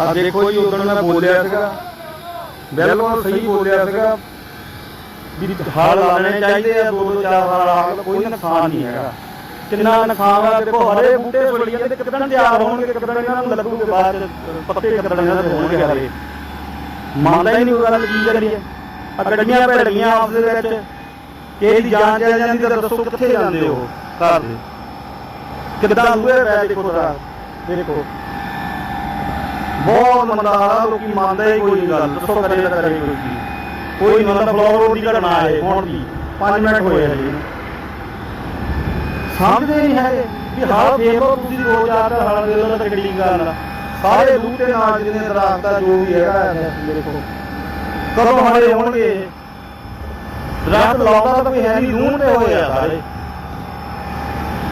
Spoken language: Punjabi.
ਆ ਦੇਖੋ ਜੀ ਉਦੋਂ ਮੈਂ ਬੋਲਿਆ ਸੀਗਾ। ਬਿਲਕੁਲ ਸਹੀ ਬੋਲਿਆ ਸੀਗਾ। ਵੀ ਹਲ ਲਾਣੇ ਚਾਹੀਦੇ ਆ ਦੋ ਦੋ ਚਾਰ ਸਾਲ ਆਗ ਕੋਈ ਨੁਕਸਾਨ ਨਹੀਂ ਹੈਗਾ। ਕਿੰਨਾ ਨੁਕਸਾਨ ਆ ਦੇਖੋ ਹਰੇ ਬੂਟੇ ਸੁੜੀਆਂ ਤੇ ਕਿਦਾਂ ਤਿਆਰ ਹੋਣਗੇ ਕਿਦਾਂ ਇਹਨਾਂ ਨੂੰ ਲੱਗੂਗੇ ਬਾਅਦ ਪੱਤੇ ਕਿਦਾਂ ਇਹਨਾਂ ਦੇ ਹੋਣਗੇ ਹਰੇ। ਮੰਨਦਾ ਹੀ ਨਹੀਂ ਉਹ ਗੱਲ ਕੀ ਕਰੀਏ। ਆ ਗੱਡੀਆਂ ਭੈੜੀਆਂ ਆਪਸ ਦੇ ਵਿੱਚ। ਕਿਸੇ ਦੀ ਜਾਨ ਚਲ ਜਾਂਦੀ ਤਾਂ ਦੱਸੋ ਕਿੱਥੇ ਜਾਂਦੇ ਹੋ ਘਰ ਦੇ। ਕਿੱਦਾਂ ਹੋਏ ਪੈ ਦੇਖੋ ਜਰਾ ਦੇਖੋ ਬਹੁਤ ਮੰਦਾ ਲੋਕੀ ਮੰਨਦੇ ਹੀ ਕੋਈ ਨਹੀਂ ਗੱਲ, ਦੱਸੋ ਕਰੇ ਤਾਂ ਕਰੇ ਕੋਈ ਕੀ ਕੋਈ ਨਹੀਂ ਫਲੋਰ ਰੋਡ ਦੀ ਘਟਨਾ ਹੈ, ਹੁਣ ਦੀ 5 ਮਿੰਟ ਹੋਏ ਹਲੇ ਸਮਝਦੇ ਨਹੀਂ ਹੈਗੇ ਵੀ ਹਾਲ ਫੇਰ ਤੁਸੀਂ ਦੋ ਚਾਰ ਦਾ ਹਾਲ ਦੇ ਲਓ ਤਾਂ ਗੱਲ ਸਾਰੇ ਬੂਟੇ ਨਾਲ ਜਿਹਨੇ ਦਰਖਤ ਜੋ ਵੀ ਹੈਗਾ ਮੇਰੇ ਕੋਲ। ਕਦੋਂ ਹਰੇ ਹੋਣਗੇ ਦਰਖਤ ਲਾਉਂਦਾ ਤਾਂ ਕੋਈ ਹੈ ਨਹੀਂ ਰੂਹ ਤੇ ਹੋਏ ਆ ਸਾਰੇ।